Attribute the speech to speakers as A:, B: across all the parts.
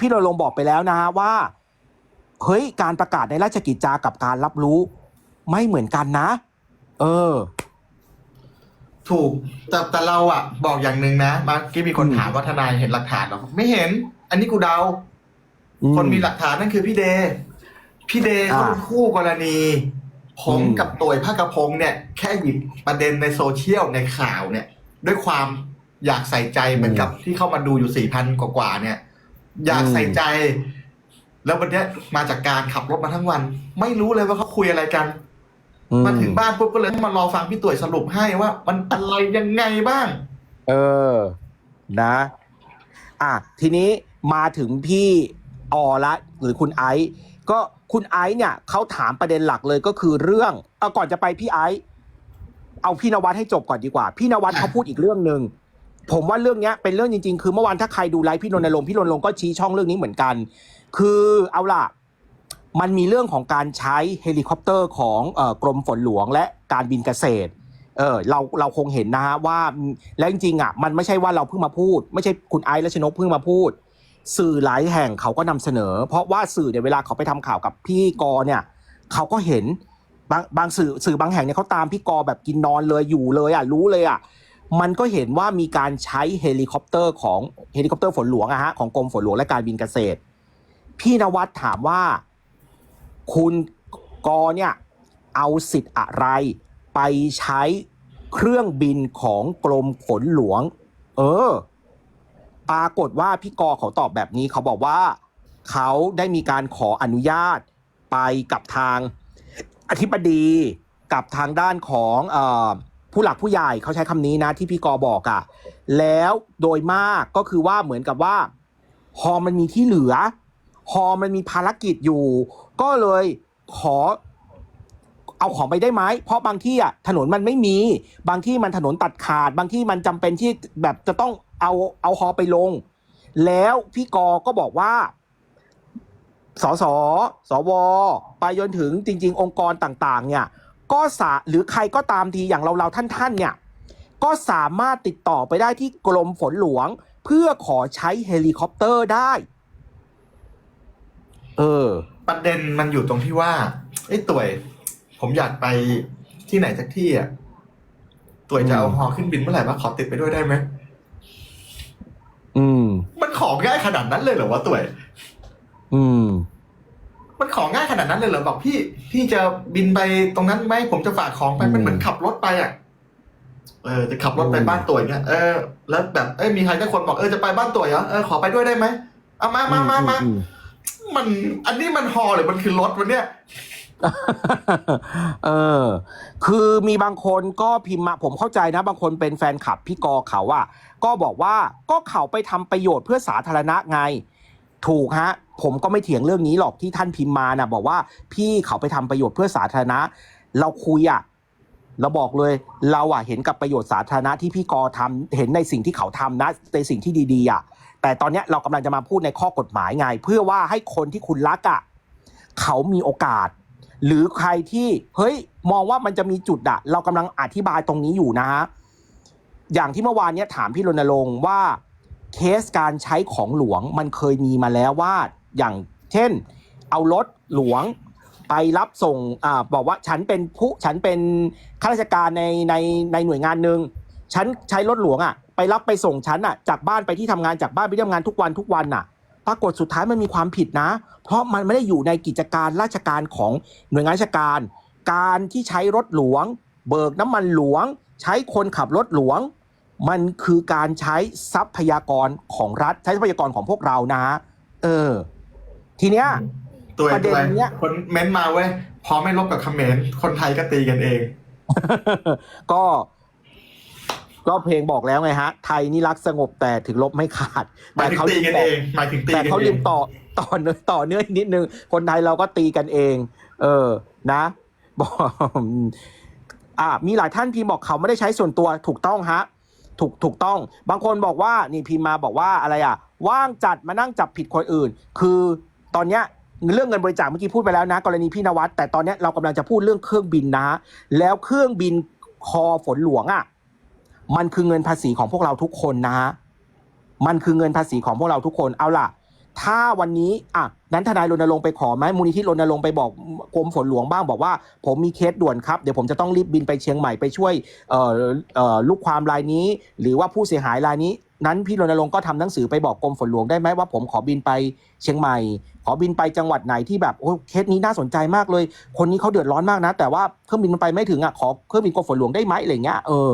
A: พี่รณรงค์บอกไปแล้วนะฮะว่าเฮ้ยการประกาศในราชกิจจากับการรับรู้ ไม่เหมือนกันนะ เออ
B: ถูก แต่แต่เราอะบอกอย่างหนึ่งนะเมื่อกี้มีคน
A: อืม
B: ถามว่าทนายเห็นหลักฐานเหรอไม่เห็น อันนี้กูเดาคนมีหลักฐานนั่นคือพี่เดย์พี่เดย์เขาเป็นคู่กรณี ผม
A: อืม
B: กับตัวภาคกระพงเนี่ย แค่หยิบประเด็นในโซเชียลในข่าวเนี่ย ด้วยความอยากใส่ใจเหมือนกับที่เข้ามาดูอยู่สี่พันกว่าๆเนี่ย อยากใส่ใจ แล้ววันเนี้ยมาจากการขับรถมาทั้งวัน ไม่รู้เลยว่าเขาคุยอะไรกัน
A: อื
B: มาถึงบ้านปุ๊บก็เลยมารอฟังพี่ตุ๋ยสรุปให้ว่า มันอะไรยังไงบ้าง
A: เออ นะ อะทีนี้มาถึงพี่ออละ หรือคุณไอซ์ก็คุณไอซ์เนี่ยเขาถามประเด็นหลักเลยก็คือเรื่องเอาก่อนจะไปพี่ไอซ์เอาพี่นวัดให้จบก่อนดีกว่า พี่นวัดเขาพูดอีกเรื่องหนึ่ง ผมว่าเรื่องนี้เป็นเรื่องจริง ๆ คือเมื่อวานถ้าใครดูไลฟ์พี่รณรงค์พี่รณรงค์ก็ชี้ช่องเรื่องนี้เหมือนกัน คือเอาล่ะ มันมีเรื่องของการใช้เฮลิคอปเตอร์ของอกรมฝนหลวงและการบินเกษตรเออเราเราคงเห็นนะฮะว่าแล้วจริงๆอะมันไม่ใช่ว่าเราเพิ่งมาพูด ไม่ใช่คุณไอซ์และชนกเพิ่งมาพูด สื่อหลายแห่งเขาก็นำเสนอ เพราะว่าสื่อเนี่ยเวลาเขาไปทำข่าวกับพี่กอเนี่ยเขาก็เห็นบางบางสื่อสื่อบางแห่งเนี่ยเขาตามพี่กอแบบกินนอนเลยอยู่เลยอะรู้เลยอะ มันก็เห็นว่ามีการใช้เฮลิคอปเตอร์ของเฮลิคอปเตอร์ฝนหลวงอะฮะของกรมฝนหลวงและการบินเกษตร พี่นวัดถามว่าคุณกอเนี่ยเอาสิทธิ์อะไรไปใช้เครื่องบินของกรมฝนหลวง เออ ปรากฏว่าพี่กอเขาตอบแบบนี้เขาบอกว่าเขาได้มีการขออนุญาตไปกับทางอธิบดีกับทางด้านของออ ผู้หลักผู้ใหญ่เขาใช้คำนี้นะที่พี่กอบอกอะ่ะ แล้วโดยมากก็คือว่าเหมือนกับว่าฮอมันมีที่เหลือฮอมันมีภารกิจอยู่ ก็เลยขอเอาของไปได้ไหม เพราะบางที่อะถนนมันไม่มี บางที่มันถนนตัดขาด บางที่มันจำเป็นที่แบบจะต้องเอาเอาฮอไปลง แล้วพี่กอก็บอกว่า สส สว ไปจนถึงจริง ๆ องค์กรต่าง ๆ เนี่ย ก็สาหรือใครก็ตามทีอย่างเราเราๆท่านๆเนี่ยก็สามารถติดต่อไปได้ที่กรมฝนหลวง เพื่อขอใช้เฮลิคอปเตอร์ได้ เออ
B: ประเด็นมันอยู่ตรงที่ว่าไอ้ต่วย ผมอยากไปที่ไหนสักที่อะต่วยจะเอา
A: อืม
B: ฮอขึ้นบินเมื่อไหร่วะขอติดไปด้วยได้ไหม
A: อืม
B: มันของง่ายขนาดนั้นเลยเหรอวะต่วย
A: อืม
B: มันของง่ายขนาดนั้นเลยเหรอบอกพี่พี่จะบินไปตรงนั้นไหมผมจะฝากของไป
A: อืม
B: มันเหมือนขับรถไปอะเออจะขับรถไป
A: อืม
B: บ้านต่วยเนี่ยเออแล้วแบบเอ้ยมีใครสักคนบอกเออจะไปบ้านต่วยเหรอเออขอไปด้วยได้ไหมเอามามามามา
A: อืม
B: มันอันนี้มันฮอหรือมันคือรถวันเนี้ย
A: เออ คือมีบางคนก็พิมพ์มาผมเข้าใจนะ บางคนเป็นแฟนคลับพี่กอเขาอะก็บอกว่าก็เขาไปทำประโยชน์เพื่อสาธารณะไง ถูกฮะ ผมก็ไม่เถียงเรื่องนี้หรอกที่ท่านพิมพ์มานะบอกว่าพี่เขาไปทำประโยชน์เพื่อสาธารณะ เราคุยอะเราบอกเลยเราอะเห็นกับประโยชน์สาธารณะที่พี่กอทำเห็นในสิ่งที่เขาทำนะในสิ่งที่ดีๆอะแต่ตอนนี้เรากำลังจะมาพูดในข้อกฎหมายไง เพื่อว่าให้คนที่คุณรักอะเขามีโอกาส หรือใครที่เฮ้ยมองว่ามันจะมีจุดอะเรากำลังอธิบายตรงนี้อยู่นะฮะอย่างที่เมื่อวานเนี้ยถามพี่รณรงค์ว่าเคสการใช้ของหลวงมันเคยมีมาแล้วว่า อย่างเช่น เอารถหลวงไปรับส่งอาบอกว่าฉันเป็นผู้ฉันเป็นข้าราชการในในในหน่วยงานหนึ่งฉันใช้รถหลวงอะไปรับไปส่งฉันอะจากบ้านไปที่ทำงานจากบ้านไปที่ทำงานทุกวันทุกวันอะปรากฏสุดท้ายมันมีความผิดนะ เพราะมันไม่ได้อยู่ในกิจการราชการของหน่วยงานราชการ การที่ใช้รถหลวง เบิกน้ำมันหลวง ใช้คนขับรถหลวง มันคือการใช้ทรัพยากรของรัฐใช้ทรัพยากรของพวกเรานะ เออ ทีเนี้ย
B: ตัว
A: ประเด็น
B: ตัว
A: เนี้ย
B: คนเม้นต์มาเว้ยพอไม่ลบกับเขมรคนไทยก็ตีกันเอง
A: ก็ ก็เพลงบอกแล้วไงฮะ ไทยนี่รักสงบแต่ถึงลบไม่ขาด
B: หมายถึงตีกันเองหมายถึงตี
A: แต่
B: กัน
A: เขา
B: เอ
A: ลื
B: ง
A: มต่อต่อเนื้อต่อเนื้ออีกนิดนึง คนไทยเราก็ตีกันเอง เออ นะบอกอ่ามีหลายท่านพิมพ์บอกเขาไม่ได้ใช้ส่วนตัวถูกต้องฮะ ถูกถูกต้อง บางคนบอกว่านี่พิมพ์มาบอกว่าอะไรอะ ว่างจัดมานั่งจับผิดคนอื่น คือ ตอนเนี้ยเรื่องเงินบริจาคเมื่อกี้พูดไปแล้วนะ กรณีพี่นวัดแต่ตอนเนี้ยเรากำลังจะพูดเรื่องเครื่องบินนะ แล้วเครื่องบินคอฝนหลวงอะมันคือเงินภาษีของพวกเราทุกคนนะฮะมันคือเงินภาษีของพวกเราทุกคนเอาล่ะ ถ้าวันนี้อะนั้นทนายรณรงค์ไปขอไหมมูลนิธิรณรงค์ไปบอกกรมฝนหลวงบ้างบอกว่า ผมมีเคสด่วนครับ เดี๋ยวผมจะต้องรีบบินไปเชียงใหม่ไปช่วยเอ่ออลูกความรายนี้ หรือว่าผู้เสียหายรายนี้ นั้นพี่รณรงค์ก็ทำหนังสือไปบอกกรมฝนหลวงได้ไหมว่าผมขอบินไปเชียงใหม่ ขอบินไปจังหวัดไหนที่แบบโอ้เคสนี้น่าสนใจมากเลย คนนี้เขาเดือดร้อนมากนะ แต่ว่าเครื่องบินมันไปไม่ถึงอะขอเครื่องบินกรมฝนหลวงได้ไหมอะไรเงี้ยเออ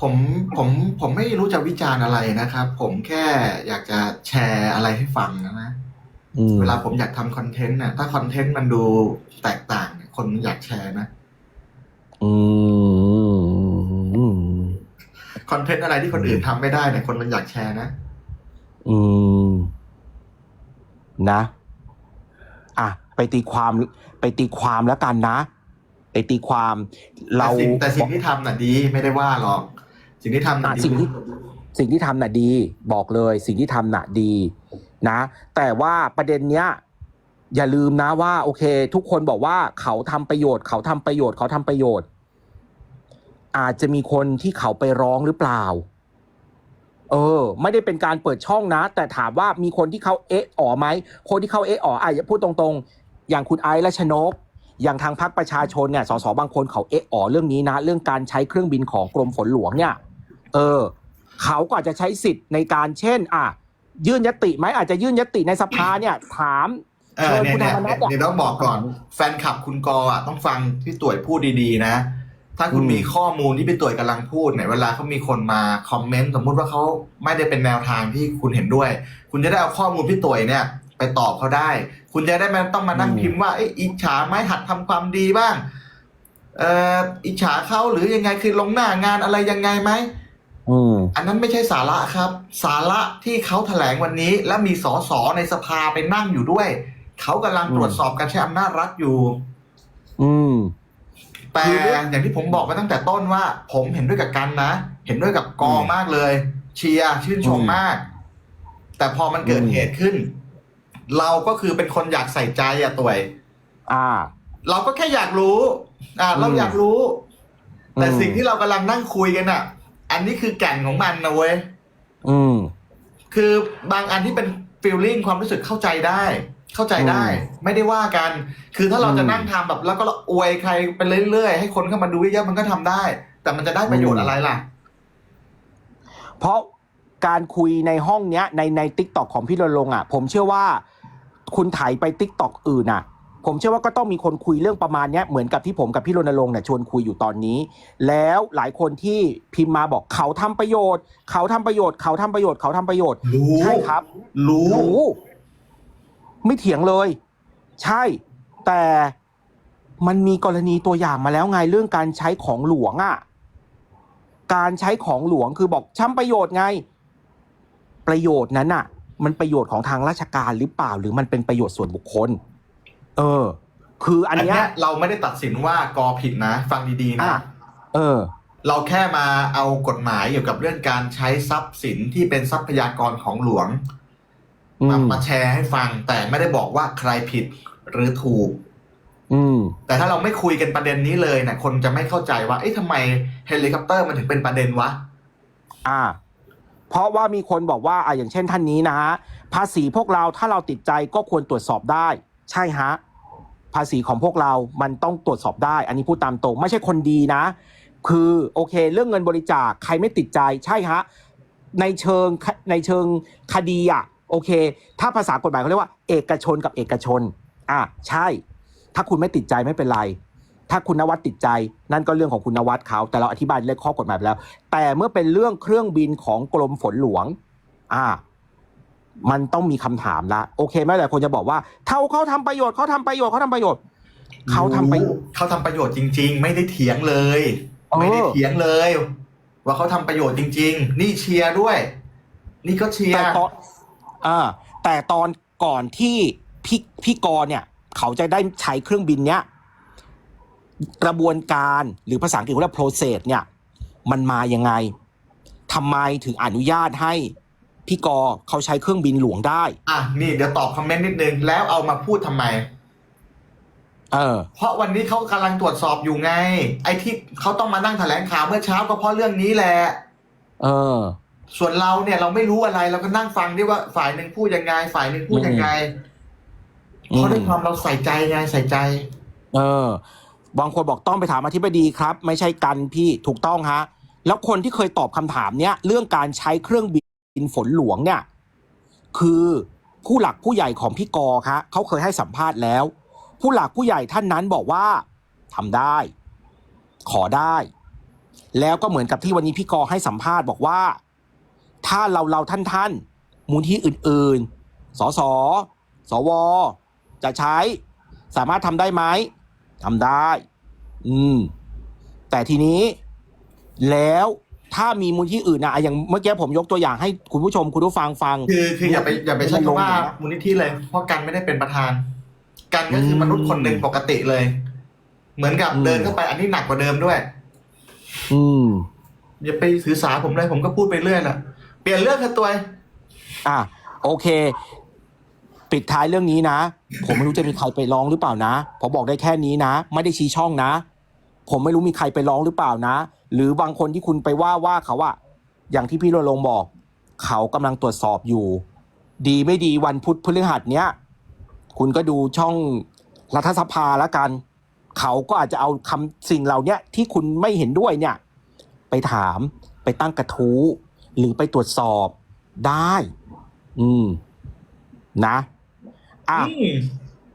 B: ผมผมผมไม่รู้จะวิจารณ์อะไรนะครับ ผมแค่อยากจะแชร์อะไรให้ฟังนะนะ
A: อืม
B: เวลาผมอยากทำคอนเทนต์น่ะถ้าคอนเทนต์มันดูแตกต่างเนี่ยคนอยากแชร์นะ
A: อืม
B: คอนเทนต์อะไรที่คนอื่นทำไม่ได้เนี่ยคนมันอยากแชร์นะ
A: อืมนะ อะ ไปตีความไปตีความแล้วกันนะ ไปตีความเรา
B: แต่สิ่งแต่สิ่งที่ทำน่ะดีไม่ได้ว่าหรอก สิ่งที่ทำน่ะ
A: อะ
B: ดี
A: สิ่งที่ สิ่งที่ทำน่ะดี บอกเลยสิ่งที่ทำน่ะดีนะ แต่ว่าประเด็นเนี้ย อย่าลืมนะว่า โอเค ทุกคนบอกว่าเขาทำประโยชน์ เขาทำประโยชน์ เขาทำประโยชน์ อาจจะมีคนที่เขาไปร้องหรือเปล่า เออ ไม่ได้เป็นการเปิดช่องนะ แต่ถามว่ามีคนที่เขาเอะอ๋อไหมคนที่เขาเอะอ๋ออะอย่าพูดตรงๆ อย่างคุณไอซ์และชนก อย่างทางพรรคประชาชนเนี่ยสสบางคนเขาเอะอ๋อเรื่องนี้นะ เรื่องการใช้เครื่องบินของกรมฝนหลวงเนี่ย เออ เขาก็อาจจะใช้สิทธิ์ในการเช่น อะยื่นยติไหมอาจจะยื่นยติในสภาเนี่ย ถาม
B: เออเนี่ยเนี่ย
A: เชิญคุณธรรมนัสอะ
B: เดี๋ยวต้องบอกก่อน แฟนคลับคุณกออะต้องฟังพี่ต่วยพูดดีๆนะ ถ้าคุณ
A: อืม
B: มีข้อมูลที่พี่ต่วยกำลังพูดเนี่ยเวลาเขามีคนมาคอมเมนต์สมมุติว่าเขาไม่ได้เป็นแนวทางที่คุณเห็นด้วย คุณจะได้เอาข้อมูลพี่ต่วยเนี่ย ไปตอบเขาได้ คุณจะได้ไม่ต้องมานั่งพิมพ์ว่าเอ้ยอิจฉาไหมหัดทำความดีบ้างเอ่ออิจฉาเขาหรือยังไงคือลงหน้างานอะไรยังไงไหม
A: อืม
B: อันนั้นไม่ใช่สาระครับ สาระที่เขาแถลงวันนี้ และมีสสในสภาไปนั่งอยู่ด้วย เขากำลัง
A: อืม
B: ตรวจสอบการใช้อำนาจรัฐอยู่
A: อืม
B: แต่
A: คือเรื่อง
B: อย่างที่ผมบอกไปตั้งแต่ต้นว่า ผมเห็นด้วยกับกันนะ เห็นด้วยกับกอ
A: อืม
B: มากเลย เชียร์ชื่นชม
A: อืม
B: มาก แต่พอมันเกิด
A: อืม
B: เหตุขึ้น เราก็คือเป็นคนอยากใส่ใจอะตัวย
A: อ่า
B: เราก็แค่อยากรู้ อ่า เรา
A: อืม
B: อยากรู้ แต่
A: อืม
B: สิ่งที่เรากำลังนั่งคุยกันอะ อันนี้คือแก่นของมันนะเว้ย
A: อืม
B: คือบางอันที่เป็นฟีลลิ่งความรู้สึกเข้าใจได้ เข้าใจได้ ไม่ได้ว่ากัน คือถ้าเราจะ
A: อืม
B: นั่งทำแบบ แล้วก็อวยใครไปเรื่อยๆ ให้คนเข้ามาดูเยอะๆมันก็ทำได้ แต่มันจะได้ประโยชน์อะไรล่ะ
A: เพราะการคุยในห้องเนี้ย ในในทิกตอกของพี่รณรงค์อะ ผมเชื่อว่า คุณถ่ายไปทิกตอกอื่นอะ ผมเชื่อว่าก็ต้องมีคนคุยเรื่องประมาณเนี้ยเหมือนกับที่ผมกับพี่รณรงค์เนี่ยชวนคุยอยู่ตอนนี้ แล้วหลายคนที่พิมพ์มาบอกเขาทำประโยชน์ เขาทำประโยชน์ เขาทำประโยชน์เขาทำประโยชน์
B: รู้
A: ใช่ครับ
B: รู้
A: รู้ ไม่เถียงเลย ใช่ แต่มันมีกรณีตัวอย่างมาแล้วไงเรื่องการใช้ของหลวงอะ่ะการใช้ของหลวงคือบอกช้ำประโยชน์ไง ประโยชน์นั้นอะ มันประโยชน์ของทางราชการหรือเปล่า หรือมันเป็นประโยชน์ส่วนบุคคล เออ คืออั
B: อั
A: น
B: น
A: เนี้
B: เนี้
A: ย
B: ยเราไม่ได้ตัดสินว่ากอผิดนะ ฟังดีๆ
A: อะ
B: นะ
A: เออ
B: เราแค่มาเอากฎหมายเกี่ยวกับเรื่องการใช้ทรัพย์สินที่เป็นทรัพยากรของหลวง
A: อื
B: มามมาแชร์ให้ฟัง แต่ไม่ได้บอกว่าใครผิดหรือถูก
A: อืม
B: แต่ถ้าเราไม่คุยกันประเด็นนี้เลยเนี่ยคนจะไม่เข้าใจว่า เอ๊ะทำไมเฮลิคอปเตอร์มันถึงเป็นประเด็นวะ
A: อ่า เพราะว่ามีคนบอกว่าอะอย่างเช่นท่านนี้นะฮะภาษีพวกเราถ้าเราติดใจก็ควรตรวจสอบได้ ใช่ฮะภาษีของพวกเรา มันต้องตรวจสอบได้ อันนี้พูดตามตรง ไม่ใช่คนดีนะ คือโอเค เรื่องเงินบริจาคใครไม่ติดใจ ใช่ฮะ ในเชิงในเชิงคดีอะโอเค ถ้าภาษากฎหมายเขาเรียกว่า เอกชนกับเอกชน อะใช่ ถ้าคุณไม่ติดใจไม่เป็นไร ถ้าคุณนวัดติดใจ นั่นก็เรื่องของคุณนวัดเขา แต่เราอธิบายเรื่องข้อกฎหมายไปแล้ว แต่เมื่อเป็นเรื่องเครื่องบินของกรมฝนหลวง อ่า มันต้องมีคำถามละโอเคไหมหลายคนจะบอกว่าเขาเขาทำประโยชน์เขาทำประโยชน์เขาทำประโยชน์เขาทำประโยชน์
B: เขาทำประโยชน์จริง ๆ ไม่ได้เถียงเลย
A: เออ
B: ไม่ได้เถียงเลย ว่าเขาทำประโยชน์จริง ๆ นี่เชียร์ด้วย นี่ก็เชีย
A: แต่
B: ร์
A: ตอนอ่าแต่ตอนก่อนที่พี่พี่กรณ์เนี่ย เขาจะได้ใช้เครื่องบินเนี้ยกระบวนการหรือภาษาอังกฤษเขาเรียก process เนี่ย มันมายังไงทำไมถึงอนุญาตให้ พี่กอเขาใช้เครื่องบินหลวงได้
B: อะนี่เดี๋ยวตอบคอมเมนต์นิดนึง แล้วเอามาพูดทำไม
A: เออ
B: เพราะวันนี้เขากำลังตรวจสอบอยู่ไง ไอ้ที่เขาต้องมานั่งแถลงข่าวเมื่อเช้าก็เพราะเรื่องนี้แหละ
A: เออ
B: ส่วนเราเนี่ยเราไม่รู้อะไรเราก็นั่งฟังด้วยว่าฝ่ายหนึ่งพูดยังไง ฝ่ายหนึ่งพูดยังไงเพราะด้วยความเราใส่ใจไงใส่ใจ
A: เออ บางคนบอกต้องไปถามอธิบดีครับ ไม่ใช่กันพี่ถูกต้องฮะ แล้วคนที่เคยตอบคำถามเนี้ยเรื่องการใช้เครื่องบิน ฝนหลวงเนี่ยคือผู้หลักผู้ใหญ่ของพี่กอคะเขาเคยให้สัมภาษณ์แล้ว ผู้หลักผู้ใหญ่ท่านนั้นบอกว่าทำได้ ขอได้ แล้วก็เหมือนกับที่วันนี้พี่กอให้สัมภาษณ์บอกว่า ถ้าเราเราท่านท่านมูลที่อื่นๆ สส สว จะใช้ สามารถทำได้ไหมทำได้ อืม แต่ทีนี้แล้ว ถ้ามีมูลที่อื่นนะอะอย่างเมื่อกี้ผมยกตัวอย่างให้คุณผู้ชมคุณผู้ฟังฟัง
B: คือคืออย่าไปอย่าไปใช้คำว่า
A: มันลงอยู่นะ
B: มูลนิธิเลย เพราะกันไม่ได้เป็นประธาน กันก็คืออ
A: ม
B: มนุษย์คนหนึ่งปกติเลย เหมือนกับ
A: อืม
B: เดินเข้าไปอันนี้หนักกว่าเดิมด้วย
A: อืม
B: อย่าไปสื่อสารผมเลยผมก็พูดไปเรื่อยแหละเปลี่ยนเรื่องกันตัว
A: อะโอเค ปิดท้ายเรื่องนี้นะ ผมไม่รู้จะมีใครไปร้องหรือเปล่านะผมบอกได้แค่นี้นะ ไม่ได้ชี้ช่องนะ ผมไม่รู้มีใครไปร้องหรือเปล่านะ หรือบางคนที่คุณไปว่าว่าเขาอะอย่างที่พี่โรลงค์บอก เขากำลังตรวจสอบอยู่ ดีไม่ดีวันพุธพฤหัสเนี้ย คุณก็ดูช่องรัฐสภาแล้วกัน เขาก็อาจจะเอาคำสิ่งเหล่าเนี้ยที่คุณไม่เห็นด้วยเนี่ย ไปถามไปตั้งกระทู้ หรือไปตรวจสอบได้ อืม นะอะ
B: อืม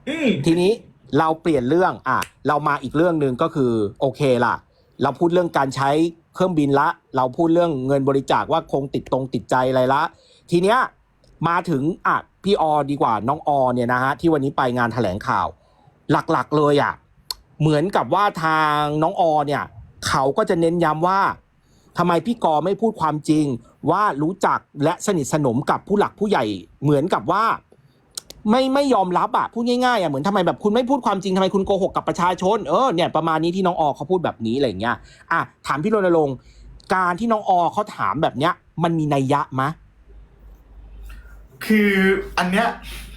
B: อืม
A: ทีนี้เราเปลี่ยนเรื่องอะ เรามาอีกเรื่องหนึ่งก็คือ โอเคล่ะ เราพูดเรื่องการใช้เครื่องบินละ เราพูดเรื่องเงินบริจาคว่าคงติดตรงติดใจอะไรละ ทีเนี้ยมาถึงอะพี่ออดีกว่าน้องออเนี่ยนะฮะที่วันนี้ไปงานแถลงข่าว หลักๆเลยอะเหมือนกับว่าทางน้องออเนี่ย เขาก็จะเน้นย้ำว่าทำไมพี่กอไม่พูดความจริงว่ารู้จักและสนิทสนมกับผู้หลักผู้ใหญ่เหมือนกับว่า ไม่ไม่ยอมรับอะพูดง่ายๆอะเหมือนทำไมแบบคุณไม่พูดความจริงทำไมคุณโกหกกับประชาชนเออเนี่ยประมาณนี้ที่น้องออเขาพูดแบบนี้อะไรอย่างเงี้ยอะถามพี่รณรงค์การที่น้องออเขาถามแบบเนี้ย มันมีนัยยะมะ
B: คืออันเนี้ย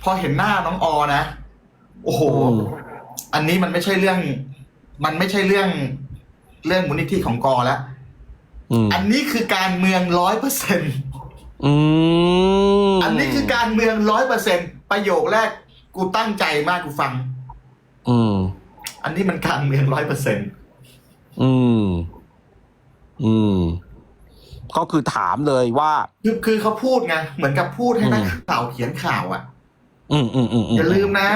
B: พอเห็นหน้าน้องออนะ โอ้โห
A: อืม
B: อันนี้มันไม่ใช่เรื่อง มันไม่ใช่เรื่องเรื่องมูลนิธิของกอแล้ว
A: อืม
B: อันนี้คือการเมืองร้อยเปอร์เซ็น
A: อืม
B: อันนี้คือการเมืองร้อยเปอร์เซ็น ประโยคแรกกูตั้งใจมากกูฟัง
A: อืม
B: อันนี้มันการเมืองร้อยเปอร์เซ็น
A: อืม อืม ก็คือถามเลยว่า
B: คือคือเขาพูดไงเหมือนกับพูดให้นัก
A: อืม
B: ข่าวเขียนข่าวอะ
A: อืมอืมอืม
B: อย่าลืมนะ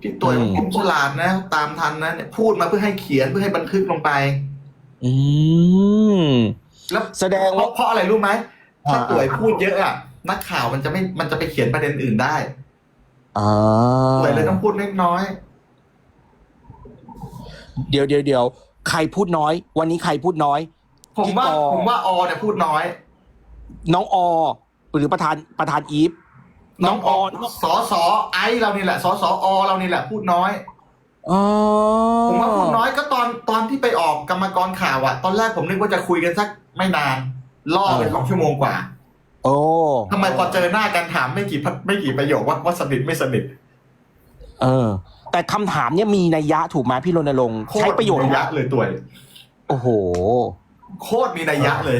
B: พี่ตัว
A: อืม
B: ผมฉลาดนะ ตามทันนะเนี่ยพูดมาเพื่อให้เขียนเพื่อให้บันทึกลงไป
A: อืม
B: แล้ว
A: แสดง
B: เพ
A: ว่า
B: ราะเพราะอะไรรู้ไหมถ้า
A: อ่า
B: ต่วยพูดเยอะอะ นักข่าวมันจะไม่มันจะไปเขียนประเด็นอื่นได้
A: อ่า
B: ต่วยเลยต้องพูดเล็กน้อย
A: เดี๋ยวเดี๋ยวเดี๋ยวใครพูดน้อย วันนี้ใครพูดน้อย
B: ผมว่า
A: พี่กอ
B: ผมว่าออเนี่ยพูดน้อย
A: น้องอหรือประธานประธานอีฟน้องออ
B: สอสอไอซ์เรานี่แหละสอสออเรานี่แหละพูดน้อย
A: อ๋อ
B: ผมว่าพูดน้อยก็ตอนตอนที่ไปออกกรรมกรข่าวอะตอนแรกผมนึกว่าจะคุยกันสักไม่นานล่อไปสองชั่วโมงกว่า
A: โอ้
B: ทำไมพอเจอหน้ากันถามไม่กี่ไม่กี่ประโยคว่าว่าสนิทไม่สนิท
A: เออ แต่คำถามเนี่ยมีนัยยะถูกไหมพี่รณรงค์
B: โค
A: ใช้
B: ตร
A: ประโยชน์
B: มีนัยยะเลยตัว
A: โอ้โห
B: โคตรมีนัยยะเลย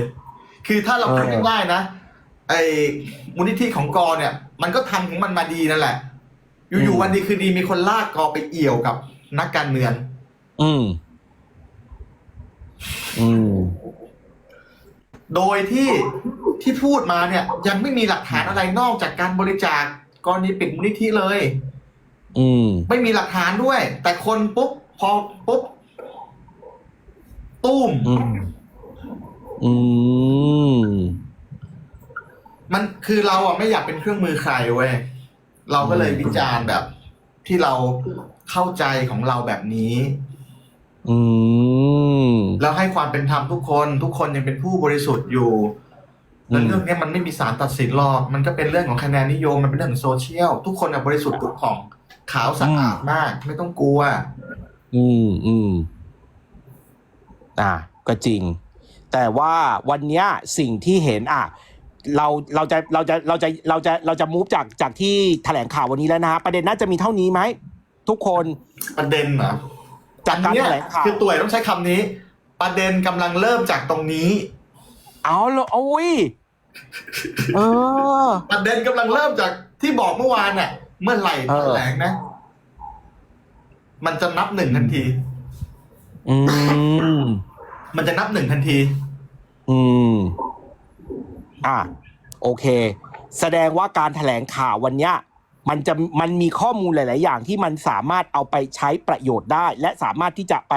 B: คือถ้าเรา
A: เออ
B: คิดง่ายๆนะไอ้มูลนิธิของกอเนี่ย มันก็ทำของมันมาดีนั่นแหละ อยู่ๆวันดีคือดีมีคนลากกอไปเอี่ยวกับนักการเมือง
A: อืม อืม
B: โดยที่ที่พูดมาเนี่ย ยังไม่มีหลักฐานอะไรนอกจากการบริจาคกรณีปิดมูลนิธิเลย
A: อืม
B: ไม่มีหลักฐานด้วย แต่คนปุ๊บพอปุ๊บตุ้ม
A: อืม อืม
B: มันคือเราอะไม่อยากเป็นเครื่องมือใครเว้ยเราก็เลยวิจารณ์แบบ ที่เราเข้าใจของเราแบบนี้
A: อืม
B: แล้วให้ความเป็นธรรมทุกคนทุกคนยังเป็นผู้บริสุทธิ์อยู่แล้ว
A: อืม
B: เรื่องเนี้ยมันไม่มีสารตัดสินหรอกมันก็เป็นเรื่องของคะแนนนิยมมันเป็นเรื่องของโซเชียลทุกคนอะบริสุทธิ์ทุกของขาวสะอาดมาก ไม่ต้องกลัว
A: อืมอืมอะก็จริง แต่ว่าวันเนี้ยสิ่งที่เห็นอะเราเราจะเราจะเราจะเราจะเราจะมูฟจากจากที่แถลงข่าววันนี้แล้วนะฮะประเด็นน่าจะมีเท่านี้ไหมทุกคน
B: ประเด็นเหรอ
A: จากการ
B: อันเนี้ย
A: แถลงข่าว
B: คือตัวต้องใช้คำนี้ ประเด็นกำลังเริ่มจากตรงนี้
A: เอาเลยโอ้ยเออ
B: ประเด็นกำลังเริ่มจากที่บอกเมื่อวานน่ะ เมื่อไหร่
A: เออ
B: แถลงนะ มันจะนับหนึ่งทันที
A: อืม
B: มันจะนับหนึ่งทันที
A: อืม อะโอเค แสดงว่าการแถลงข่าววันเนี้ย มันจะมันมีข้อมูลหลาย ๆ อย่างที่มันสามารถเอาไปใช้ประโยชน์ได้ และสามารถที่จะไป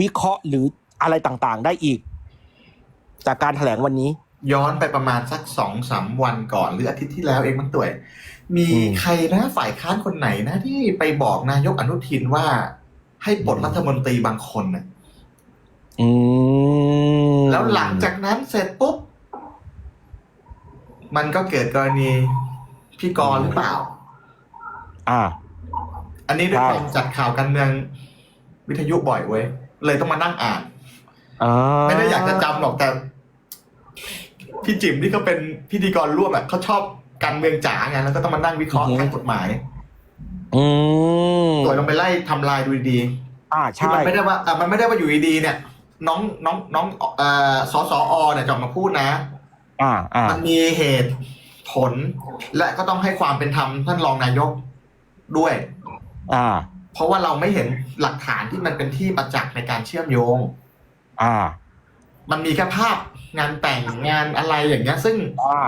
A: วิเคราะห์หรืออะไรต่างๆ ได้อีก จากการแถลงวันนี้
B: ย้อนไปประมาณสักสองสามวันก่อน หรืออาทิตย์ที่แล้วเองมันต่วย มี
A: อืม
B: ใครนะฝ่ายค้านคนไหนนะ ที่ไปบอกนายกอนุทินว่า ให้ปลดรัฐมนตรีบางคนนะ
A: อืม
B: แล้วหลังจากนั้นเสร็จปุ๊บ มันก็เกิดกรณีพี่กรณ์หรือเปล่า
A: อ่า
B: อันนี้ด้วย
A: ใช่
B: ความจัดข่าวการเมืองวิทยุบ่อยเว้ย เลยต้องมานั่งอ่าน
A: อ่า
B: ไม่ได้อยากจะจำหรอกแต่ พี่จิ๋มที่เขาเป็นพิธีกรร่วมอะเขาชอบการเมืองจ๋าไงแล้วก็ต้องมานั่งวิเคราะห์ทางกฎหมาย
A: อืม
B: ตัวลองไปไล่ทำลายดูดี
A: อ่า
B: ๆคือ
A: ใช่
B: มันไม่ได้ว่าอะมันไม่ได้ว่าอยู่ดีๆเนี่ย น้องน้องน้องเอ่อสสอเนี่ยจะออกมาพูดนะ
A: อ่าอ่า
B: มันมีเหตุผล และก็ต้องให้ความเป็นธรรมท่านรองนายก ด้วย
A: อ่า
B: เพราะว่าเราไม่เห็นหลักฐานที่มันเป็นที่ประจักษ์ในการเชื่อมโยง
A: อ่า
B: มันมีแค่ภาพงานแต่งงานอะไรอย่างเงี้ย ซึ่ง
A: อ่า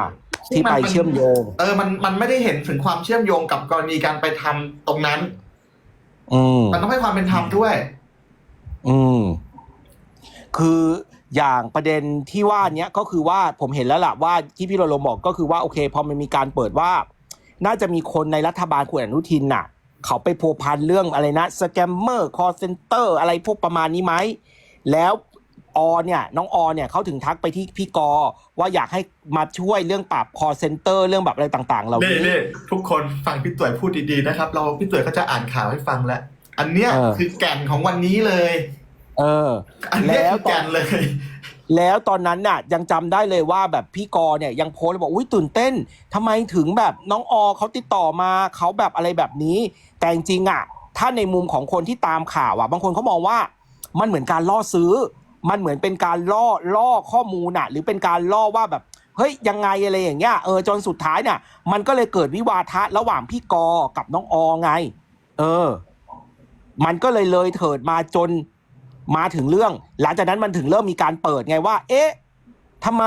A: ที่ไปเชื่อมโยง
B: เออ มัน มันไม่ได้เห็นถึงความเชื่อมโยงกับกรณีการไปทำตรงนั้น
A: อืม
B: มันต้องให้ความเป็นธรรมด้วย
A: อืม คืออย่างประเด็นที่ว่าเนี้ยก็คือว่าผมเห็นแล้วล่ะว่าที่พี่โรโรบอกก็คือว่าโอเค พอมันมีการเปิดว่า น่าจะมีคนในรัฐบาลคุณอนุทินน่ะ เขาไปพัวพันเรื่องอะไรนะสแกมเมอร์คอร์เซนเตอร์อะไรพวกประมาณนี้ไหม แล้วอเนี่ยน้องอเนี่ยเขาถึงทักไปที่พี่กอว่าอยากให้มาช่วยเรื่องปราบคอร์เซนเตอร์เรื่องแบบอะไรต่างๆเหล่า
B: นี่
A: นี้
B: นี่ทุกคนฟังพี่ตุ๋ยพูดดีๆนะครับ เราพี่ตุ๋ยเขาจะอ่านข่าวให้ฟังแล้วอันเนี้ย
A: เออ
B: คือแก่นของวันนี้เลย
A: เออ
B: อันเนี้ย
A: แล้ว
B: คือแก่นเลย
A: แล้วตอนนั้นน่ะยังจำได้เลยว่าแบบพี่กอเนี่ยยังโพสต์เลยบอกอุ้ยตื่นเต้นทำไมถึงแบบน้องอเขาติดต่อมาเขาแบบอะไรแบบนี้ แต่จริงๆอะถ้าในมุมของคนที่ตามข่าวอะ บางคนเขามองว่ามันเหมือนการล่อซื้อ มันเหมือนเป็นการล่อล่อข้อมูลน่ะ หรือเป็นการล่อว่าแบบเฮ้ยยังไงอะไรอย่างเงี้ยเออจนสุดท้ายเนี่ยมันก็เลยเกิดวิวาทะระหว่างพี่กอกับน้องอไง เออ มันก็เลยเลยเถิดมาจน มาถึงเรื่อง หลังจากนั้นมันถึงเริ่มมีการเปิดไงว่า เอ๊ะทำไม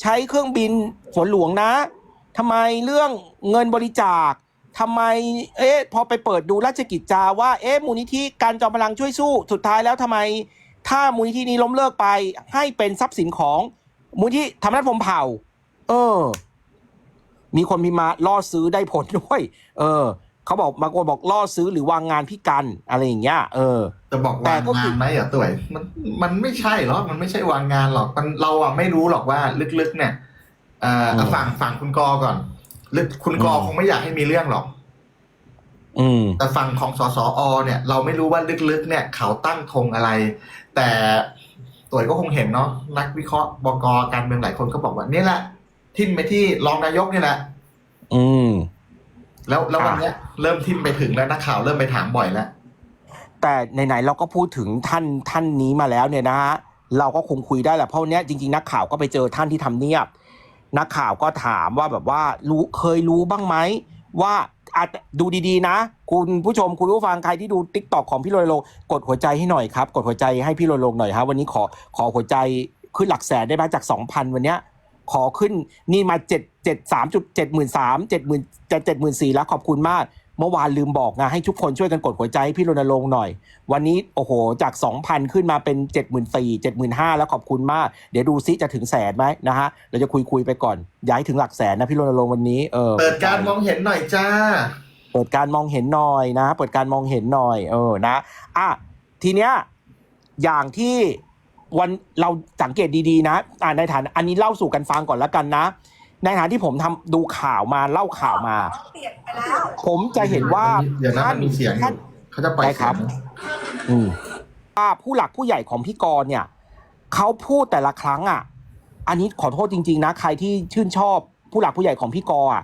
A: ใช้เครื่องบินฝนหลวงนะทำไมเรื่องเงินบริจาคทำไม เอ๊ะ พอไปเปิดดูราชกิจจาว่า เอ๊ะ มูลนิธิการจอมพลังช่วยสู้ สุดท้ายแล้วทำไม ถ้ามูลนิธินี้ล้มเลิกไป ให้เป็นทรัพย์สินของมูลนิธิธรรมนัฐพมเผ่า เออ มีคนพิมพ์มาล่อซื้อได้ผลด้วย เออ เขาบอกบางคนบอกล่อซื้อหรือวางงานพี่กันอะไรอย่างเงี้ยเออ
B: จะบอก
A: แต่
B: วาง
A: ก็คื
B: งา
A: อ
B: นไหมเหรอตุ๋ยมันมันไม่ใช่หรอกมันไม่ใช่วางงานหรอกมันเราอะไม่รู้หรอกว่าลึกๆเนี่ยเอ่อ
A: อืม
B: ฝั่งฝั่งคุณกอก่อนลึกคุณกอ
A: อืม
B: คงไม่อยากให้มีเรื่องหรอก
A: อืม
B: แต่ฝั่งของสสอเนี่ย เราไม่รู้ว่าลึกๆเนี่ย เขาตั้งธงอะไร แต่ตัวก็คงเห็นเนาะนักวิเคราะห์บกการเมืองหลายคนก็บอกว่านี่แหละ ทิมไปที่รองนายกนี่แหละ
A: อืม
B: แล้วแล้ว
A: อะ
B: วันเนี้ยเริ่มทิมไปถึงแล้วนักข่าวเริ่มไปถามบ่อยแล้ว
A: แต่ไหนๆเราก็พูดถึงท่านท่านนี้มาแล้วเนี่ยนะฮะเราก็คงคุยได้แหละเพราะเนี้ยจริงๆ นักข่าวก็ไปเจอท่านที่ทำเนียบ นักข่าวก็ถามว่าแบบว่ารู้เคยรู้บ้างไหมว่าอาจดูดีๆนะ คุณผู้ชมคุณผู้ฟังใครที่ดูติ๊กตอกของพี่โรยโลงกดหัวใจให้หน่อยครับ กดหัวใจให้พี่โรยโลงหน่อยครับวันนี้ขอขอหัวใจขึ้นหลักแสนได้ไหมจากสองพันวันเนี้ยขอขึ้นนี่มาเจ็ดเจ็ดสามจุดเจ็ดหมื่นสามเจ็ดหมื่นจะเจ็ดหมื่นสี่แล้วขอบคุณมาก เมื่อวานลืมบอกนะให้ทุกคนช่วยกันกดหัวใจให้พี่รณรงค์หน่อย วันนี้โอ้โหจาก 2,000 ขึ้นมาเป็น 74,000 75,000แล้วขอบคุณมาก เดี๋ยวดูซิจะถึงแสนไหมนะฮะเราจะคุยคุยๆไปก่อน ย้ายถึงหลักแสนนะพี่รณรงค์วันนี้เออ
B: เปิดการมองเห็นหน่อยจ้า
A: เปิดการมองเห็นหน่อยนะ เปิดการมองเห็นหน่อยเออนะอะทีเนี้ยอย่างที่วันเราสังเกตดีๆนะอ่าในฐานอันนี้เล่าสู่กันฟังก่อนแล้วกันนะ ในฐานที่ผมทำดูข่าวมาเล่าข่าวมา
C: เปลี่ยนไปแล้ว
A: ผมจะเห็นว่า
B: เดี๋ยวนะ
A: ท่า
B: มันนมีเสียงอ
A: ท่าน
B: ยู่เขาจะปล่อย
A: ได้ค
B: เสี
A: รั
B: ย
A: บ
B: งนะ
A: อืมว่าผู้หลักผู้ใหญ่ของพี่กรณ์เนี่ยเขาพูดแต่ละครั้งอะ อันนี้ขอโทษจริง ๆ นะ ใครที่ชื่นชอบผู้หลักผู้ใหญ่ของพี่กรณ์อะ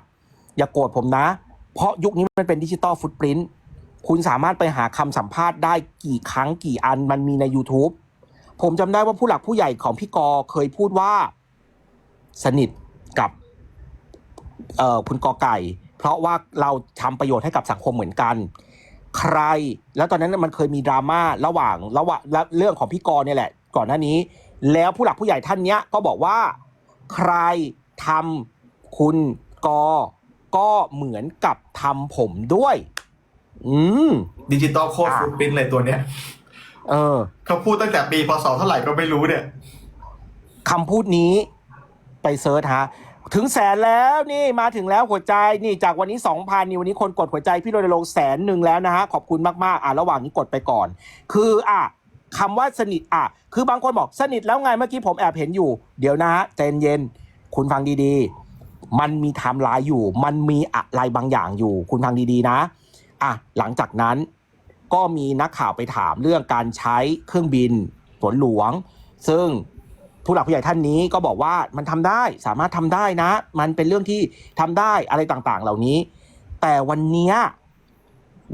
A: อย่าโกรธผมนะ เพราะยุคนี้มันเป็นดิจิตอลฟุตปรินต์คุณสามารถไปหาคำสัมภาษณ์ได้กี่ครั้งกี่อันมันมีใน YouTube ผมจำได้ว่าผู้หลักผู้ใหญ่ของพี่กรณ์เคยพูดว่า สนิทกับ เอ่อคุณกอไก่ เพราะว่าเราทำประโยชน์ให้กับสังคมเหมือนกัน ใครแล้วตอนนั้นมันเคยมีดราม่าระหว่างระหว่างและเรื่องของพี่กรณ์เนี่ยแหละ ก่อนหน้านี้ แล้วผู้หลักผู้ใหญ่ท่านเนี้ยก็บอกว่าใครทำคุณกอก็เหมือนกับทำผมด้วย อืม
B: ดิจิตอลโคด
A: อ่า
B: ฟุตพิ้นเลยตัวเนี้ย
A: เออ
B: เขาพูดตั้งแต่ปีพศเท่าไหร่ก็ไม่รู้เนี่ย
A: คำพูดนี้ไปเซิร์ชฮะ ถึงแสนแล้วนี่มาถึงแล้วหัวใจนี่จากวันนี้สองพันนี่วันนี้คนกดหัวใจพี่โรนลงค์แสนหนึ่งแล้วนะฮะขอบคุณมากๆอะระหว่างนี้กดไปก่อน คืออะคำว่าสนิทอะ คือบางคนบอกสนิทแล้วไงเมื่อกี้ผมแอบเห็นอยู่ เดี๋ยวนะฮะใจนเย็น คุณฟังดีๆ มันมีไทม์ไลน์อยู่ มันมีอะไรบางอย่างอยู่ คุณฟังดีๆนะอะหลังจากนั้นก็มีนักข่าวไปถามเรื่องการใช้เครื่องบินฝนหลวง ซึ่ง ผู้หลักผู้ใหญ่ท่านนี้ก็บอกว่ามันทำได้สามารถทำได้นะ มันเป็นเรื่องที่ทำได้อะไรต่างๆ เหล่านี้ แต่วันเนี้ย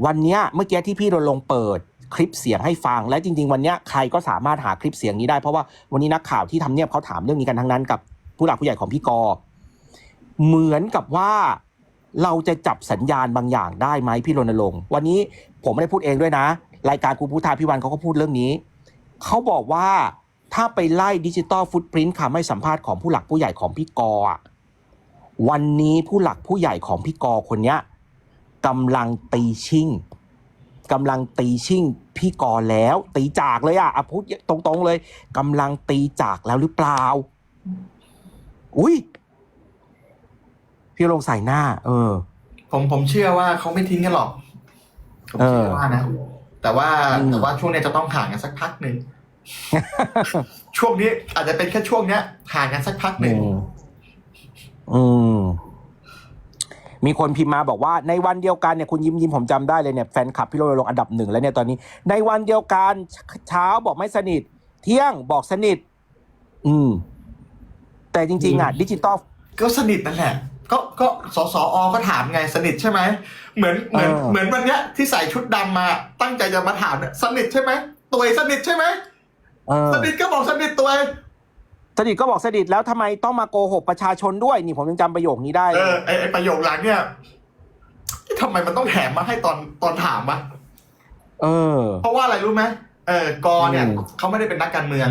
A: วันเนี้ยเมื่อกี้ที่พี่รณรงค์เปิดคลิปเสียงให้ฟังและจริง ๆ วันเนี้ยใครก็สามารถหาคลิปเสียงนี้ได้เพราะว่าวันนี้นักข่าวที่ทำเนียบเขาถามเรื่องนี้กันทั้งนั้นกับผู้หลักผู้ใหญ่ของพี่กอ เหมือนกับว่าเราจะจับสัญญาณบางอย่างได้ไหมพี่รณรงค์วันนี้ผมไม่ได้พูดเองด้วยนะ รายการครูพุทธาพิวันเขาก็พูดเรื่องนี้เขาบอกว่า ถ้าไปไล่ดิจิตอลฟุตปรินต์คำให้สัมภาษณ์ของผู้หลักผู้ใหญ่ของพี่กออะวันนี้ผู้หลักผู้ใหญ่ของพี่กอคนเนี้ยกำลังตีชิ่งกำลังตีชิ่งพี่กอแล้ว ตีจากเลยอะอะพูดตรงๆเลยกำลังตีจากแล้วหรือเปล่า อุ้ยพี่ลงใส่หน้า เออ
B: ผมผมเชื่อว่าเขาไม่ทิ้งกันหรอกผมเชื่อ
A: เออ
B: ว่านะแต่ว่า
A: อืม
B: แต่ว่าช่วงเนี้ยจะต้องห่างกันสักพักหนึ่ง ช่วงนี้อาจจะเป็นแค่ช่วงเนี้ยห่างกันสักพักหนึ่ง
A: อืมอืม มีคนพิมพ์มาบอกว่า ในวันเดียวกันเนี่ยคุณยิ้มยิ้มผมจำได้เลยเนี่ยแฟนคลับพี่โรลงค์อันดับหนึ่งแล้วเนี่ยตอนนี้ ในวันเดียวกันเช้าบอกไม่สนิท เที่ยงบอกสนิท อืม แต่จริง ๆอะดิจิตอล
B: ก็สนิทนั่นแหละ ก็ก็สสอก็ถามไงสนิทใช่ไหมเหมือนเหมือน
A: เออ
B: เหมือนวันเนี้ยที่ใส่ชุดดำมา ตั้งใจจะมาถามเนี่ยสนิทใช่ไหมตัวเองสนิทใช่ไหม
A: เออ
B: สนิทก็บอกสนิทตัวเอง
A: สนิทก็บอกสนิทแล้วทำไมต้องมาโกหกประชาชนด้วยนี่ผมยังจำประโยคนี้ได้
B: เอ
A: เลย
B: อไอไอประโยคหลังเนี่ยทำไมมันต้องแถมมาให้ตอนตอนถามวะ
A: เออ
B: เพราะว่าอะไรรู้ไหมเออกอเนี่ย
A: อืม
B: เขาไม่ได้เป็นนักการเมือง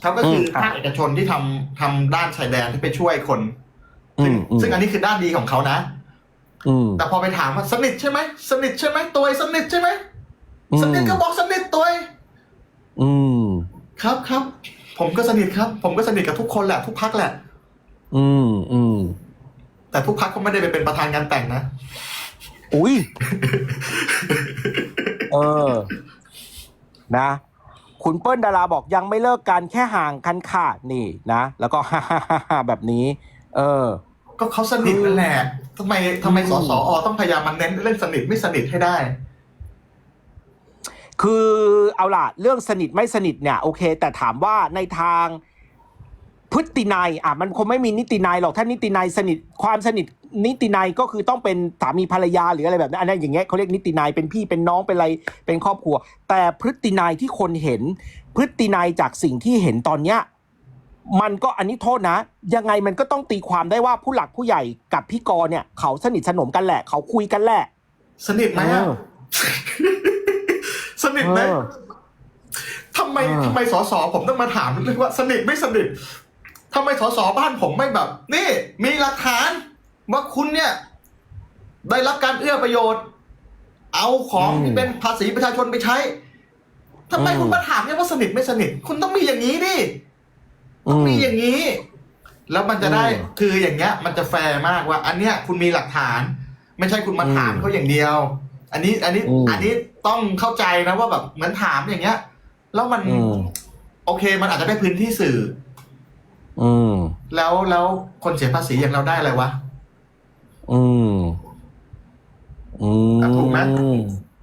B: เขาก็คืออ
A: มครับ
B: ภาคเอกชนที่ทำทำด้านชายแดนที่ไปช่วยคน
A: อื
B: ซึ่ง
A: มอืม
B: ซึ่งอันนี้คือด้านดีของเขานะ
A: อืม
B: แต่พอไปถามว่าสนิทใช่ไหมสนิทใช่ไหมตัวเองสนิทใช่ไหมสนิทก็บอกสนิทตัวเอง
A: อืม
B: ครับครับ ผมก็สนิทครับ ผมก็สนิทกับทุกคนแหละทุกพักแหละ
A: อืมอืม
B: แต่ทุกพักก็ไม่ได้ไปเป็นประธานงานแต่งนะ
A: อุ้ยเออ นะ คุณเปิ้ลดาราบอกยังไม่เลิกกันแค่ห่างกันค่ะนี่นะแล้วก็แบบนี้ เออ
B: ก็เขาสนิทนั่นแหละทำไมทำไม
A: อื
B: ส
A: ม
B: สอต้องพยายามมันเน้นเรื่องสนิทไม่สนิทให้ได้
A: คือเอาล่ะ เรื่องสนิทไม่สนิทเนี่ยโอเค แต่ถามว่าในทางพฤตินัยอะมันคงไม่มีนิตินัยหรอกถ้านิตินัยสนิทความสนิทนิตินัยก็คือต้องเป็นสามีภรรยาหรืออะไรแบบนั้นอันนั้นอย่างเงี้ยเขาเรียกนิตินัยเป็นพี่เป็นน้องเป็นอะไรเป็นครอบครัว แต่พฤตินัยที่คนเห็น พฤตินัยจากสิ่งที่เห็นตอนเนี้ยมันก็อันนี้โทษนะ ยังไงมันก็ต้องตีความได้ว่าผู้หลักผู้ใหญ่กับพี่กรณ์เนี่ย เขาสนิทสนมกันแหละ เขาคุยกันแหละ
B: สนิทไหมอะ
A: เออ
B: สนิทไหม
A: เออ
B: ทำไม
A: เออ
B: ทำไมสสผมต้องมาถามเรื่องว่าสนิทไม่สนิททำไมสสบ้านผมไม่แบบ นี่ มีหลักฐาน ว่าคุณเนี่ย ได้รับการเอื้อประโยชน์ เอาของที่เป็นภาษีประชาชนไปใช้ทำไมคุณมาถามเนี่ยว่าสนิทไม่สนิท คุณต้องมีอย่างนี้ดิต้องมีอย่างนี้ แล้วมันจะได้
A: อืม
B: คืออย่างเงี้ย มันจะแฟร์มากว่า อันเนี้ยคุณมีหลักฐาน ไม่ใช่คุณมาถาม
A: อืม
B: เขาอย่างเดียว อันนี้ อันนี้
A: อืม
B: อันนี้ต้องเข้าใจนะว่าแบบเหมือนถามอย่างเงี้ย แล้วมัน
A: อืม
B: โอเค มันอาจจะได้พื้นที่สื่อ
A: อืม
B: แล้วแล้วคนเสียภาษีอย่างเราได้อะไรวะ
A: อืม อืม
B: อะถูกไหม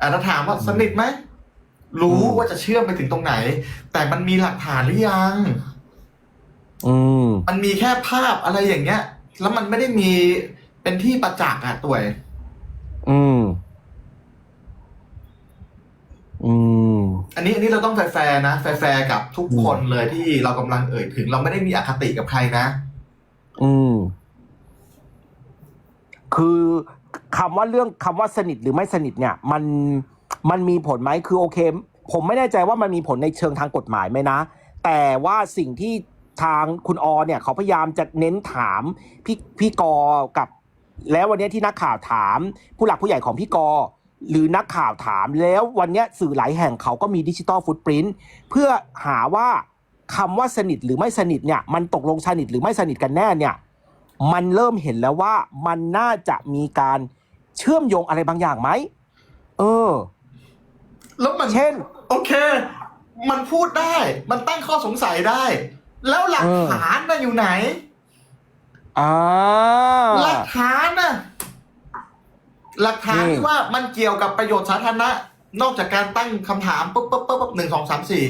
B: อะถ้าถามว่าสนิทไหมรู้
A: อืม
B: ว่าจะเชื่อมไปถึงตรงไหน แต่มันมีหลักฐานหรือยัง
A: อืม
B: มันมีแค่ภาพอะไรอย่างเงี้ย แล้วมันไม่ได้มีเป็นที่ประจักษ์อะตัวเอง
A: อืม อืม
B: อันนี้อันนี้เราต้องแฟร์ๆนะ แฟร์ๆกับทุกคนเลยที่เรากำลังเอ่ยถึง เราไม่ได้มีอคติกับใครนะ
A: อืม คือคำว่าเรื่องคำว่าสนิทหรือไม่สนิทเนี่ย มันมันมีผลไหมคือโอเค ผมไม่แน่ใจว่ามันมีผลในเชิงทางกฎหมายไหมนะ แต่ว่าสิ่งที่ทางคุณอเนี่ย เขาพยายามจะเน้นถามพี่พี่กอกับ แล้ววันนี้ที่นักข่าวถาม ผู้หลักผู้ใหญ่ของพี่กอ หรือนักข่าวถามแล้ววันนี้สื่อหลายแห่งเขาก็มีดิจิตอลฟุตปรินต์เพื่อหาว่าคำว่าสนิทหรือไม่สนิทเนี่ยมันตกลงสนิทหรือไม่สนิทกันแน่เนี่ยมันเริ่มเห็นแล้วว่ามันน่าจะมีการเชื่อมโยงอะไรบางอย่างไหมเออ
B: แล้วมัน
A: เช่น
B: โอเค มันพูดได้ มันตั้งข้อสงสัยได้ แล้วหลัก
A: เออ
B: ฐานน่ะอยู่ไหน
A: อ่า
B: หลักฐานน่ะ หลักฐาน
A: นี่
B: ที่ว่ามันเกี่ยวกับประโยชน์สาธารณะ นอกจากการตั้งคำถามปุ๊บปุ๊บปุ๊บปุ๊บหนึ่งสองสามสี่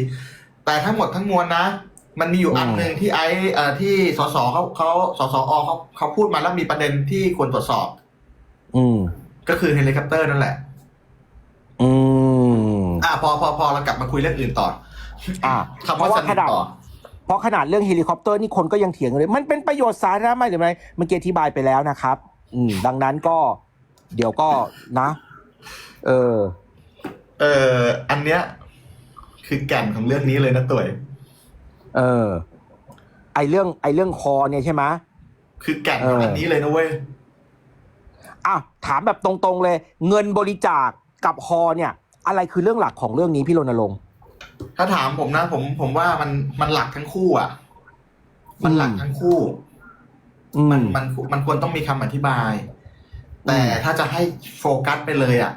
B: แต่ทั้งหมดทั้งมวลนะ มันมีอยู่อันหนึ่งที่ไอ้เอ่อที่สสเขาเขาสสอเขาเขาพูดมาแล้วมีประเด็นที่ควรตรวจสอบ
A: อืม
B: ก็คือเฮลิคอปเตอร์นั่นแหละ
A: อืม
B: อะพอพอพอเรากลับมาคุยเรื่องอื่นต่อ
A: อ่า
B: คำว่าสนิทต่อ
A: เพราะขนาดเรื่องเฮลิคอปเตอร์นี่คนก็ยังเถียงกันเลย มันเป็นประโยชน์สาธารณะไหมหรือไม่เมื่อกี้อธิบายไปแล้วนะครับ อืม ดังนั้นก็ เดี๋ยวก็นะ เออ
B: เอ่ออันเนี้ย คือแก่นของเรื่องนี้เลยนะตุ๋ย
A: เออ ไอเรื่อง ไอเรื่องคอเนี่ยใช่ไหม
B: คือแก่นของอันนี้เลยนะเว้ย
A: อะถามแบบตรงๆเลย เงินบริจาคกับฮอเนี่ย อะไรคือเรื่องหลักของเรื่องนี้พี่รณรงค์
B: ถ้าถามผมนะ ผมผมว่ามันมันหลักทั้งคู่ อะ มันหลักทั้งคู่
A: อืม
B: มันมันมันควรต้องมีคำอธิบาย แต่
A: อืม
B: ถ้าจะให้โฟกัสไปเลยอะ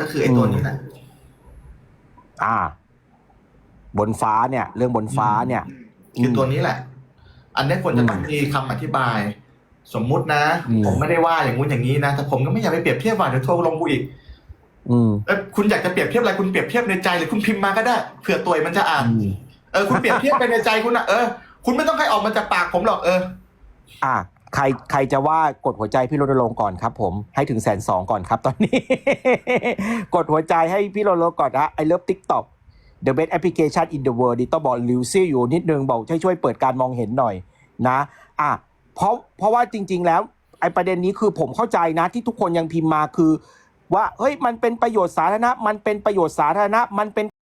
B: ก็คือไอ้ตัว
A: อืม
B: นี้แหละ
A: อ่า บนฟ้าเนี่ย เรื่องบนฟ้าเนี่ย
B: คือตัวนี้แหละ อันเนี้ยควรจะต้อง
A: อืม
B: มีคำอธิบาย สมมุตินะ
A: อืม
B: ผมไม่ได้ว่าอย่างงู้นอย่างนี้นะแต่ผมก็ไม่อยากไปเปรียบเทียบว่าเดี๋ยวโทรลงกูอีก
A: อืม
B: เออคุณอยากจะเปรียบเทียบอะไรคุณเปรียบเทียบในใจหรือคุณพิมพ์มาก็ได้เผื่อตัวมันจะอ่าน
A: อืม
B: เออคุณเปรียบเทียบไปในใจคุณนะเออคุณไม่ต้องให้ออกมาจากปากผมหรอกเออ
A: อะ ใครใครจะว่ากดหัวใจพี่รณรงค์ก่อนครับผมให้ถึงแสนสองก่อนครับตอนนี้ กดหัวใจให้พี่รณรงค์ก่อนนะ I love TikTok the best application in the world ดิต้องบอกลิวซี่อยู่นิดนึงบอกช่วยช่วยเปิดการมองเห็นหน่อยนะอะเพราะเพราะว่าจริง ๆ แล้วไอประเด็นนี้คือผมเข้าใจนะที่ทุกคนยังพิมพ์มาคือ ว่าเฮ้ยมันเป็นประโยชน์สาธารณะมันเป็นประโยชน์สาธารณะมันเป็น